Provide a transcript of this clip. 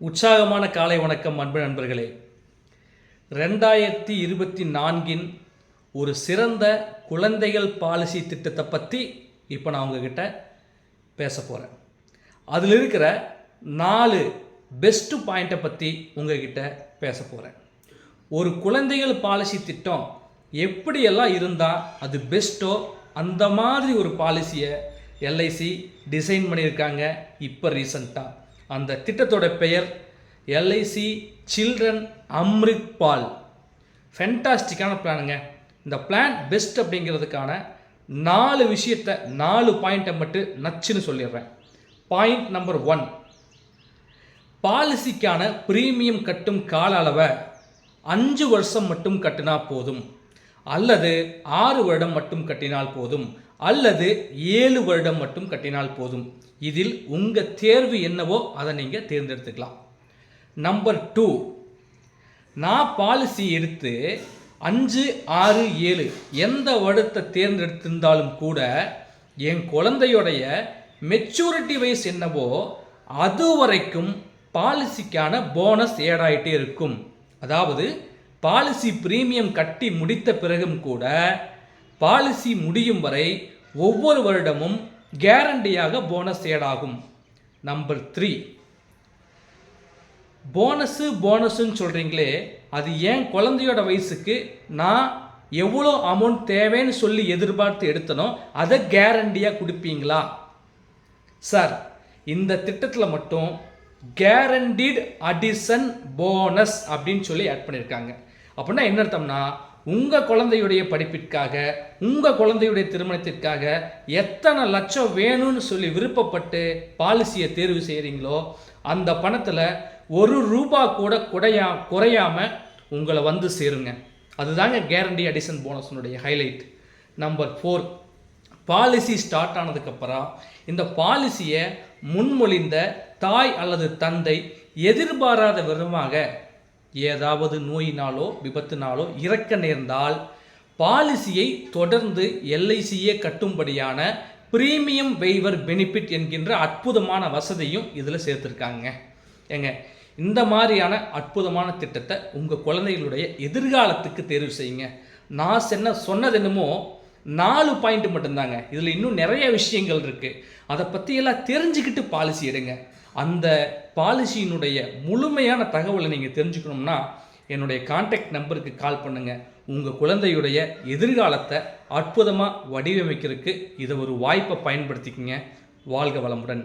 உற்சாகமான காலை வணக்கம் அன்பு நண்பர்களே. ரெண்டாயிரத்தி இருபத்தி நான்கின் ஒரு சிறந்த குழந்தைகள் பாலிசி திட்டத்தை பற்றி இப்போ நான் உங்ககிட்ட பேச போகிறேன் அதில் இருக்கிற நாலு பெஸ்ட்டு பாயிண்ட்டை பற்றி உங்ககிட்ட பேச போகிறேன் ஒரு குழந்தைகள் பாலிசி திட்டம் எப்படியெல்லாம் இருந்தால் அது பெஸ்ட்டோ அந்த மாதிரி ஒரு பாலிசியை எல்ஐசி டிசைன் பண்ணியிருக்காங்க இப்போ ரீசண்டாக அந்த திட்டத்தோட பெயர் எல்ஐசி சில்ட்ரன் அம்ரித் பால் ஃபென்டாஸ்டிக்கான பிளானுங்க இந்த பிளான் பெஸ்ட் அப்படிங்கிறதுக்கான நாலு விஷயத்தை நாலு பாயிண்ட்டை மட்டும் நச்சுன்னு சொல்லிடுறேன். பாயிண்ட் நம்பர் ஒன் பாலிசிக்கான பிரீமியம் கட்டும் கால அளவை அஞ்சு வருஷம் மட்டும் கட்டினா போதும். அல்லது ஆறு வருடம் மட்டும் கட்டினால் போதும். அல்லது ஏழு வருடம் மட்டும் கட்டினால் போதும். இதில் உங்கள் தேர்வு என்னவோ அதை நீங்கள் தேர்ந்தெடுத்துக்கலாம். நம்பர் டூ நான் பாலிசி எடுத்து அஞ்சு ஆறு ஏழு எந்த வருடத்தை தேர்ந்தெடுத்திருந்தாலும் கூட என் குழந்தையுடைய மெச்சூரிட்டி வயசு என்னவோ அது வரைக்கும் பாலிசிக்கான போனஸ் ஏடாயிட்டே இருக்கும். அதாவது பாலிசி பிரீமியம் கட்டி முடித்த பிறகும் கூட பாலிசி முடியும் வரை ஒவ்வொரு வருடமும் கேரண்டியாக போனஸ் ஏடாகும். நம்பர் த்ரீ போனஸு போனஸுன்னு சொல்கிறீங்களே அது ஏன் குழந்தையோட வயசுக்கு நான் எவ்வளோ அமௌண்ட் தேவைன்னு சொல்லி எதிர்பார்த்து எடுத்தனோ அதை கேரண்டியாக கொடுப்பீங்களா? சார் இந்த திட்டத்தில் மட்டும் கேரண்டிட் அடிஷன் போனஸ் அப்படின்னு சொல்லி ஆட் பண்ணியிருக்காங்க அப்படின்னா என்ன அர்த்தம்னா உங்கள் குழந்தையுடைய படிப்பிற்காக உங்கள் குழந்தையுடைய திருமணத்திற்காக எத்தனை லட்சம் வேணும்னு சொல்லி விருப்பப்பட்டு பாலிசியை தேர்வு செய்கிறீங்களோ அந்த பணத்தில் ஒரு ரூபா கூட குறையா குறையாமல் உங்களை வந்து சேருங்க. அதுதாங்க guarantee addition போனஸ்னுடைய highlight number four policy start ஆனதுக்கப்புறம் இந்த பாலிசியை முன்மொழிந்த தாய் அல்லது தந்தை எதிர்பாராத விதமாக ஏதாவது நோயினாலோ விபத்துனாலோ இறக்க நேர்ந்தால் பாலிசியை தொடர்ந்து எல்ஐசியே கட்டும்படியான பிரீமியம் வெய்வர் பெனிஃபிட் என்கின்ற அற்புதமான வசதியும் இதில் சேர்த்துருக்காங்க. ஏங்க இந்த மாதிரியான அற்புதமான திட்டத்தை உங்கள் குழந்தைகளுடைய எதிர்காலத்துக்கு தேர்வு செய்யுங்க. நான் சொன்ன சொன்னது என்னமோ நாலு பாயிண்ட் மட்டும்தாங்க. இதில் இன்னும் நிறைய விஷயங்கள் இருக்குது அதை பற்றியெல்லாம் தெரிஞ்சுக்கிட்டு பாலிசி எடுங்க. அந்த பாலிசியினுடைய முழுமையான தகவலை நீங்கள் தெரிஞ்சுக்கணும்னா என்னுடைய காண்டாக்ட் நம்பருக்கு கால் பண்ணுங்கள் உங்கள் குழந்தையுடைய எதிர்காலத்தை அற்புதமாக வடிவமைக்கிறதுக்கு இதை ஒரு வாய்ப்பை பயன்படுத்திக்கங்க. வாழ்க வளமுடன்.